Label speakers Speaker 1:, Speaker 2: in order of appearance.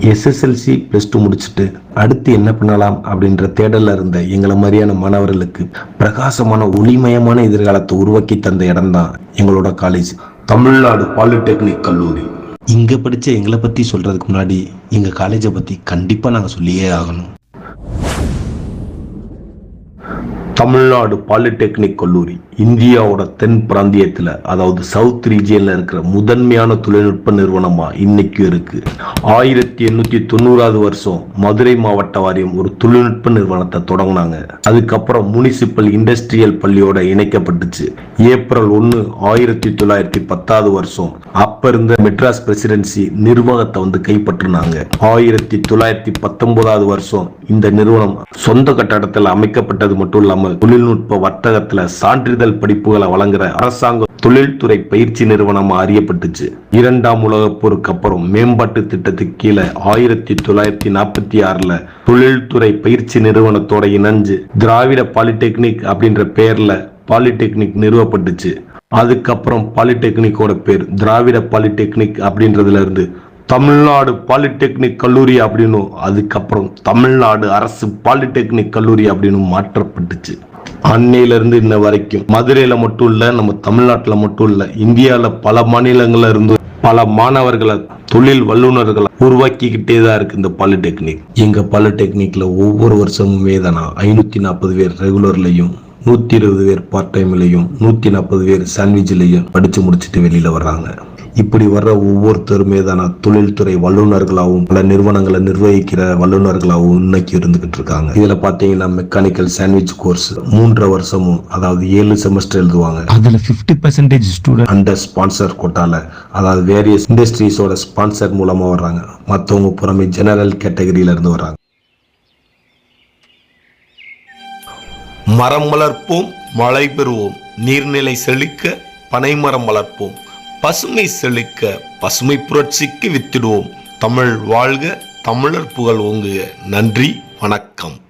Speaker 1: SSLC plus two முடிச்சுட்டு அடுத்து என்ன பண்ணலாம் அப்படின்ற தேடலில் இருந்த எங்களை மாதிரியான மாணவர்களுக்கு பிரகாசமான ஒளிமயமான எதிர்காலத்தை உருவாக்கி தந்த இடம்தான் எங்களோட காலேஜ் தமிழ்நாடு பாலிடெக்னிக் கல்லூரி. இங்கே படித்த எங்களை பற்றி சொல்கிறதுக்கு முன்னாடி எங்கள் காலேஜை பற்றி கண்டிப்பாக நாங்கள் சொல்லியே ஆகணும். தமிழ்நாடு பாலிடெக்னிக் கல்லூரி இந்தியாவோட தென் பிராந்தியத்தில் அதாவது சவுத் ரீஜியனில் இருக்கிற முதன்மையான தொழில்நுட்ப நிறுவனமாக இன்னைக்கு இருக்கு. ஆயிரத்தி எண்ணூற்றி தொண்ணூறாவது வருஷம் மதுரை மாவட்ட வாரியம் ஒரு தொழில்நுட்ப நிறுவனத்தை தொடங்கினாங்க. அதுக்கப்புறம் முனிசிபல் இண்டஸ்ட்ரியல் பள்ளியோட இணைக்கப்பட்டுச்சு. ஏப்ரல் ஒன்று ஆயிரத்தி தொள்ளாயிரத்தி பத்தாவது வருஷம் அப்ப இருந்த மெட்ராஸ் பிரசிடென்சி நிர்வாகத்தை வந்து கைப்பற்றினாங்க. ஆயிரத்தி தொள்ளாயிரத்தி பத்தொன்பதாவது வருஷம் இந்த நிறுவனம் சொந்த கட்டடத்தில் அமைக்கப்பட்டது மட்டும் இல்லாமல் தொழில்நுட்ப வர்த்தகத்துல சான்றிதழ் படிப்புகளை வழங்குற அரசாங்க தொழில்துறை பயிற்சி நிறுவனம் அறியப்பட்டுச்சு. இரண்டாம் உலக போருக்கு அப்புறம் மேம்பாட்டு திட்டத்துக்கு கீழே ஆயிரத்தி தொள்ளாயிரத்தி நாற்பத்தி ஆறுல தொழில்துறை பயிற்சி நிறுவனத்தோட இணைஞ்சு திராவிட பாலிடெக்னிக் அப்படின்ற பெயர்ல பாலிடெக்னிக் நிறுவப்பட்டுச்சு. அதுக்கப்புறம் பாலிடெக்னிக்கோட பேர் திராவிட பாலிடெக்னிக் அப்படின்றதுல இருந்து தமிழ்நாடு பாலிடெக்னிக் கல்லூரி அப்படின்னும் அதுக்கப்புறம் தமிழ்நாடு அரசு பாலிடெக்னிக் கல்லூரி அப்படின்னு மாற்றப்பட்டுச்சு. அன்னையிலிருந்து இன்ன வரைக்கும். மதுரையில மட்டும் இல்ல நம்ம தமிழ்நாட்டில் மட்டும் இல்ல இந்தியாவில் பல மாநிலங்கள்ல இருந்து பல மாணவர்களை தொழில் வல்லுநர்களை உருவாக்கிக்கிட்டே தான் இருக்கு இந்த பாலிடெக்னிக். எங்க பாலிடெக்னிக்ல ஒவ்வொரு வருஷமும் வேதனா ஐநூத்தி நாற்பது பேர் ரெகுலர்லையும் நூத்தி இருபது பேர் பார்ட் டைம்லையும் நூத்தி நாற்பது பேர் சாண்ட்விச்லையும் படிச்சு முடிச்சுட்டு வெளியில வர்றாங்க. இப்படி வர்ற ஒவ்வொருத்தருமே தானா தொழில்துறை வல்லுநர்களாகவும் பல நிறுவனங்களை நிர்வகிக்கிற வல்லுநர்களாகவும் இன்னைக்கு இருந்துகிட்டு இருக்காங்க. இதுல பாத்தீங்கன்னா மெக்கானிக்கல் சாண்ட்விச் கோர்ஸ் மூன்றரை வருஷமும் அதாவது ஏழு செமஸ்டர் எழுதுவாங்க.
Speaker 2: அதுல 50% பர்சன்டேஜ் ஸ்டூடெண்ட்
Speaker 1: அண்டர் ஸ்பான்சர் கோட்டால அதாவது வேரியஸ் இண்டஸ்ட்ரீஸோட ஸ்பான்சர் மூலமா வர்றாங்க. மற்றவங்க புறமே ஜெனரல் கேட்டகரியில இருந்து வர்றாங்க. மரம் வளர்ப்போம் மழை பெறுவோம். நீர்நிலை செழிக்க பனைமரம் வளர்ப்போம். பசுமை செழிக்க பசுமை புரட்சிக்கு வித்திடுவோம். தமிழ் வாழ்க தமிழர் புகழ் ஓங்குக. நன்றி வணக்கம்.